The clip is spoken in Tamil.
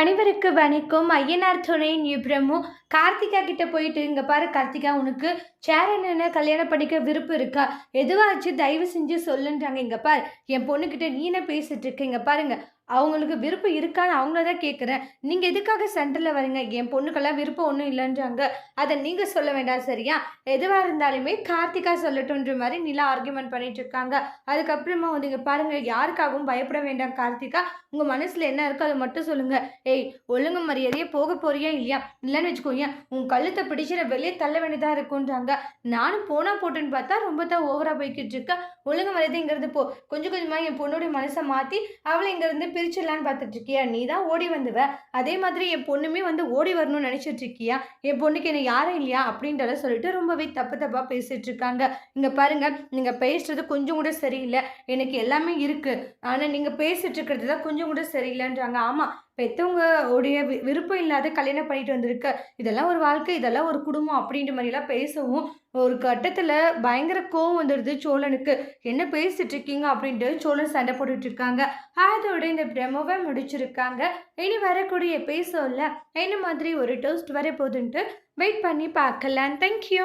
அனைவருக்கு வணக்கம். ஐயனார் துணை நியூப்ரமு கார்த்திகா கிட்ட போயிட்டு இங்கே பாரு கார்த்திகா உனக்கு சேரனனை கல்யாணம் பண்ணிக்க விருப்பம் இருக்கா? எதுவாச்சு தயவு செஞ்சு சொல்லுன்றாங்க. இங்கே பாரு என் பொண்ணுக்கிட்ட நீ என்ன பேசிட்டு இருக்க? இங்கே பாருங்க. அவங்களுக்கு விருப்பம் இருக்கான்னு அவங்கள தான் கேட்குறேன் நீங்கள் எதுக்காக சென்டரில் வரீங்க? என் பொண்ணுக்கெல்லாம் விருப்பம் ஒன்றும் இல்லைன்றாங்க. அதை நீங்கள் சொல்ல வேண்டாம் சரியா? எதுவாக இருந்தாலுமே கார்த்திகா சொல்லட்டுன்ற மாதிரி நிலா ஆர்கியூமெண்ட் பண்ணிட்டு இருக்காங்க. அதுக்கப்புறமா வந்து இங்கே பாருங்கள் யாருக்காகவும் பயப்பட வேண்டாம் கார்த்திகா. உங்கள் மனசில் என்ன இருக்கோ அதை மட்டும் சொல்லுங்கள் ஏய் ஒழுங்கு மரியாதையே போக போறியா இல்லையா? இல்லைன்னு வச்சுக்கோங்க உன் கழுத்தை பிடிச்சிட வெளியே தள்ள வேண்டியதாக இருக்குன்றாங்க. நானும் போனால் போட்டுன்னு பார்த்தா ரொம்ப தான் ஓவராக போய்கிட்டு இருக்கா. ஒழுங்கு மரியாதைங்கிறது போ கொஞ்சம் கொஞ்சமாக என் பொண்ணுடைய மனசை மாற்றி அவளை இங்கேருந்து பிரிச்சிடலான்னு பார்த்துட்டு இருக்கியா நீ தான் ஓடி வந்துவ. அதே மாதிரி என் பொண்ணுமே வந்து ஓடி வரணும்னு நினச்சிட்டு இருக்கியா என் பொண்ணுக்கு என்ன யாரும் இல்லையா? அப்படின்றத சொல்லிட்டு ரொம்பவே தப்பு தப்பாக பேசிட்டு இருக்காங்க இங்கே பாருங்க நீங்கள் பேசுறது கொஞ்சம் கூட சரியில்லை. எனக்கு எல்லாமே இருக்குது ஆனால் நீங்கள் பேசிட்டு இருக்கிறது தான் கொஞ்சம் கூட சரியில்லைன்றாங்க. ஆமாம் பெற்றவங்க உடைய வி விருப்பம் இல்லாத கல்யாணம் பண்ணிட்டு வந்திருக்க இதெல்லாம் ஒரு வாழ்க்கை இதெல்லாம் ஒரு குடும்பம் அப்படின்ற மாதிரிலாம் பேசவும் ஒரு கட்டத்தில் பயங்கர கோவம் வந்துடுது சோழனுக்கு. என்ன பேசிட்டு இருக்கீங்க? அப்படின்ட்டு சோழன் சண்டை போட்டுட்டு இருக்காங்க. அதோட இந்த பிரமோவை முடிச்சிருக்காங்க. இனி வரக்கூடிய பேசல என்ன மாதிரி ஒரு டோஸ்ட் வர போகுதுன்ட்டு வெயிட் பண்ணி பார்க்கலாம். தேங்க்யூ